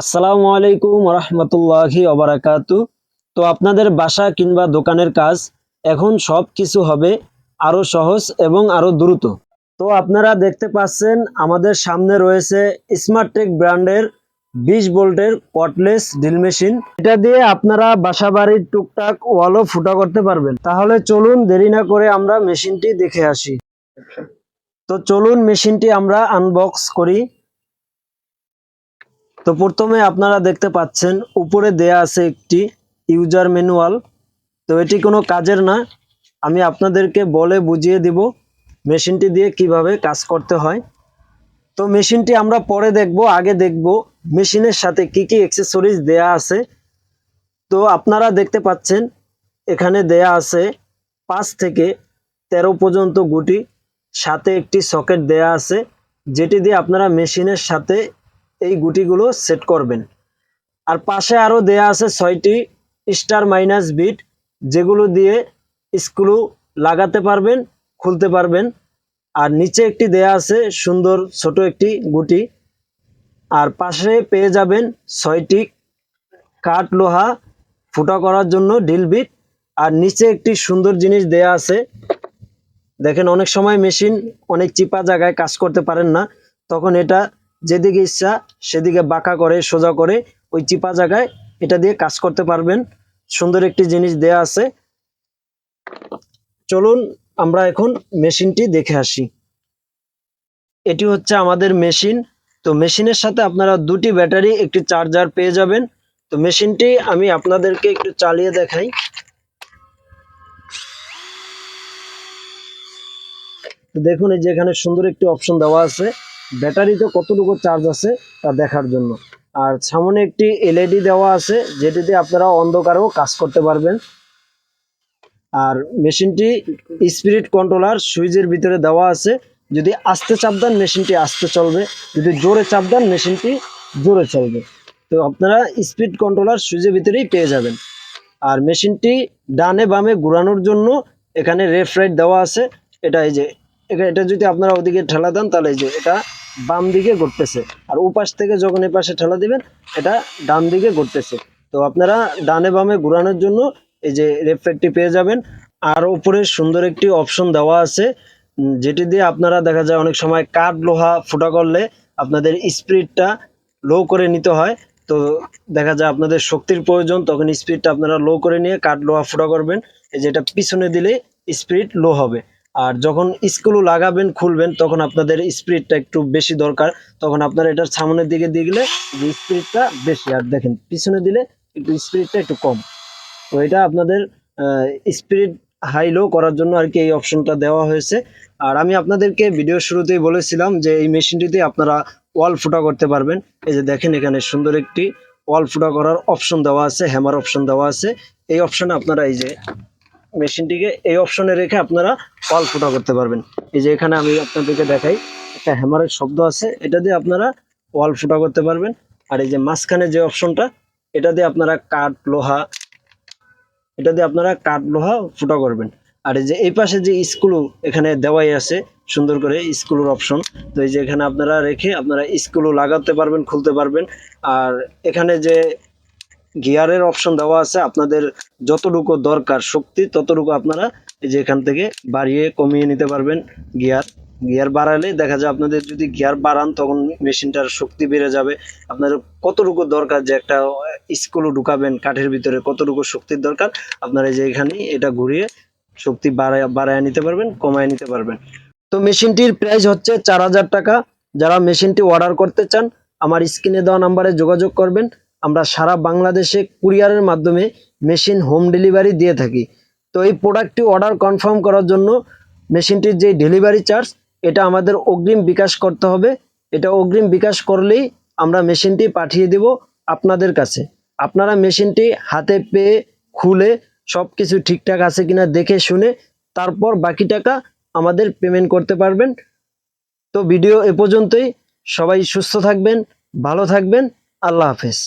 আসসালামু আলাইকুম রহমতুল্লাহি অবরাকাতু তো আপনাদের বাসা কিংবা দোকানের কাজ, এখন সব কিছু হবে আরও সহজ এবং আরও দ্রুত। তো আপনারা দেখতে পাচ্ছেন, আমাদের সামনে রয়েছে স্মার্টটেক ব্র্যান্ডের বিশ ভোল্টের কটলেস ড্রিল মেশিন। এটা দিয়ে আপনারা বাসা বাড়ির টুকটাক ওয়ালও ফুটা করতে পারবেন। তাহলে চলুন দেরি না করে আমরা মেশিনটি দেখে আসি। তো চলুন মেশিনটি আমরা আনবক্স করি। তো প্রথমে আপনারা দেখতে পাচ্ছেন, উপরে দেয়া আছে একটি ইউজার ম্যানুয়াল। তো এটি কোনো কাজের না। আমি আপনাদেরকে বলে বুঝিয়ে দিব মেশিনটি দিয়ে কীভাবে কাজ করতে হয়। তো মেশিনটি আমরা পরে দেখব, আগে দেখব মেশিনের সাথে কি কি অ্যাক্সেসরিজ দেয়া আছে। তো আপনারা দেখতে পাচ্ছেন, এখানে দেয়া আছে পাঁচ থেকে তেরো পর্যন্ত গুটি, সাথে একটি সকেট দেয়া আছে, যেটি দিয়ে আপনারা মেশিনের সাথে এই গুটিগুলো সেট করবেন। আর পাশে আরও দেয়া আছে ছয়টি স্টার মাইনাস বিট যেগুলো দিয়ে স্ক্রু লাগাতে পারবেন, খুলতে পারবেন। আর নিচে একটি দেয়া আছে সুন্দর ছোট একটি গুটি। আর পাশে পেয়ে যাবেন ছয়টি কাঠ লোহা ফুটা করার জন্য ডিল বিট আর নিচে একটি সুন্দর জিনিস দেয়া আছে। দেখেন অনেক সময় মেশিন অনেক চিপা জায়গায় কাজ করতে পারেন না। তখন এটা যেদিকে ইচ্ছা সেদিকে বাঁকা করে, সোজা করে ওই চিপা জায়গায় এটা দিয়ে কাজ করতে পারবেন। সুন্দর একটি জিনিস দেয়া আছে। চলুন আমরা এখন মেশিনটি দেখে আসি। এটি হচ্ছে আমাদের মেশিন। তো মেশিনের সাথে আপনারা দুটি ব্যাটারি, একটি চার্জার পেয়ে যাবেন। তো মেশিনটি আমি আপনাদেরকে একটু চালিয়ে দেখাই। দেখুন এই যে এখানে সুন্দর একটি অপশন দেওয়া আছে। ব্যাটারিতে কতটুকু চার্জ আছে তা দেখার জন্য। আর সামনে একটি এলইডি দেওয়া আছে যেটি দিয়ে আপনারা অন্ধকারেও কাজ করতে পারবেন। আর মেশিনটি স্পিরিট কন্ট্রোলার সুইচের ভিতরে দেওয়া আছে। যদি আস্তে চাপ দেন মেশিনটি আস্তে চলবে। যদি জোরে চাপ দেন মেশিনটি জোরে চলবে। তো আপনারা স্পিড কন্ট্রোলার সুইচের ভিতরেই পেয়ে যাবেন। আর মেশিনটি ডানে বামে ঘুরানোর জন্য এখানে রেফ রাইট দেওয়া আছে। এটা এই যে, এটা যদি আপনারা ওদিকে ঠেলা দেন তাহলে এই যে এটা বাম দিকে ঘুরতেছে। আর উপাস থেকে যখন এই পাশে ঠেলা দিবেন, এটা ডান দিকে ঘুরতেছে। তো আপনারা ডানে বামে ঘোরানোর জন্য এই যে রেফ্রেটটি পেয়ে যাবেন। আর উপরে সুন্দর একটি অপশন দেওয়া আছে যেটি দিয়ে আপনারা দেখা যায় অনেক সময় কাঠ, লোহা ফুটা করলে আপনাদের স্পিডটা লো করে নিতে হয়। তো দেখা যায় আপনাদের শক্তির প্রয়োজন, তখন স্পিডটা আপনারা লো করে নিয়ে কাঠ, লোহা ফুটা করবেন। এই যেটা পিছনে দিলে স্পিড লো হবে। আর যখন স্ক্রু লাগাবেন, খুলবেন, তখন আপনাদের স্পিডটা একটু বেশি দরকার। তখন আপনারা এটার সামনের দিকে দিয়ে গেলে স্পিডটা বেশি। আর দেখেন, পিছনে দিলে একটু স্পিডটা একটু কম। তো এটা আপনাদের স্পিড হাই লো করার জন্য আর কি এই অপশনটা দেওয়া হয়েছে। আর আমি আপনাদেরকে ভিডিও শুরুতেই বলেছিলাম যে এই মেশিনটিতে আপনারা ওয়াল ফুটা করতে পারবেন। এই যে দেখেন, এখানে সুন্দর একটি ওয়াল ফুটা করার অপশন দেওয়া আছে হ্যামার অপশন দেওয়া আছে। এই অপশনে আপনারা এই যে মেশিনটিকে এই অপশনে রেখে আপনারা ওয়াল ফুটা করতে পারবেন। এই যে এখানে আমি আপনাদেরকে দেখাই, একটা হ্যামারের শব্দ আছে, এটা দিয়ে আপনারা ওয়াল ফুটা করতে পারবেন। আর এই যে মাঝখানে যে অপশনটা, এটা দিয়ে আপনারা কাঠ, লোহা, এটা দিয়ে আপনারা কাঠ, লোহা ফুটা করবেন। আর এই যে এই পাশে যে স্ক্রু এখানে দেওয়াই আছে, সুন্দর করে স্ক্রুর অপশন। তো এই যে এখানে আপনারা রেখে আপনারা স্ক্রু লাগাতে পারবেন, খুলতে পারবেন। আর এখানে যে গিয়ারের অপশন দেওয়া আছে। আপনাদের যতটুকু দরকার শক্তি, ততটুকু আপনারা এই যে এখান থেকে বাড়িয়ে কমিয়ে নিতে পারবেন গিয়ার। গিয়ার বাড়ালে দেখা যায় আপনাদের যদি গিয়ার বাড়ান, তখন মেশিনটার শক্তি বেড়ে যাবে। আপনাদের কতটুকু দরকার যে একটা স্ক্রু ঢুকাবেন কাঠের ভিতরে, কতটুকু শক্তির দরকার, আপনারা যে এখানে এটা ঘুরিয়ে শক্তি বাড়ায় বাড়ায় নিতে পারবেন, কমায় নিতে পারবেন। তো মেশিনটির প্রাইস হচ্ছে চার হাজার টাকা। যারা মেশিনটি অর্ডার করতে চান, আমার স্ক্রিনে দেওয়া নাম্বারে যোগাযোগ করবেন। আমরা সারা বাংলাদেশে কুরিয়ারের মাধ্যমে মেশিন হোম ডেলিভারি দিয়ে থাকি। তো এই প্রোডাক্টটি অর্ডার কনফার্ম করার জন্য মেশিনটির যে ডেলিভারি চার্জ, এটা আমাদের অগ্রিম বিকাশ করতে হবে। এটা অগ্রিম বিকাশ করলেই আমরা মেশিনটি পাঠিয়ে দেব আপনাদের কাছে। আপনারা মেশিনটি হাতে পেয়ে, খুলে সব কিছু ঠিকঠাক আছে কিনা দেখে শুনে তারপর বাকি টাকা আমাদের পেমেন্ট করতে পারবেন। তো ভিডিও এ পর্যন্তই। সবাই সুস্থ থাকবেন, ভালো থাকবেন। আল্লাহ হাফেজ।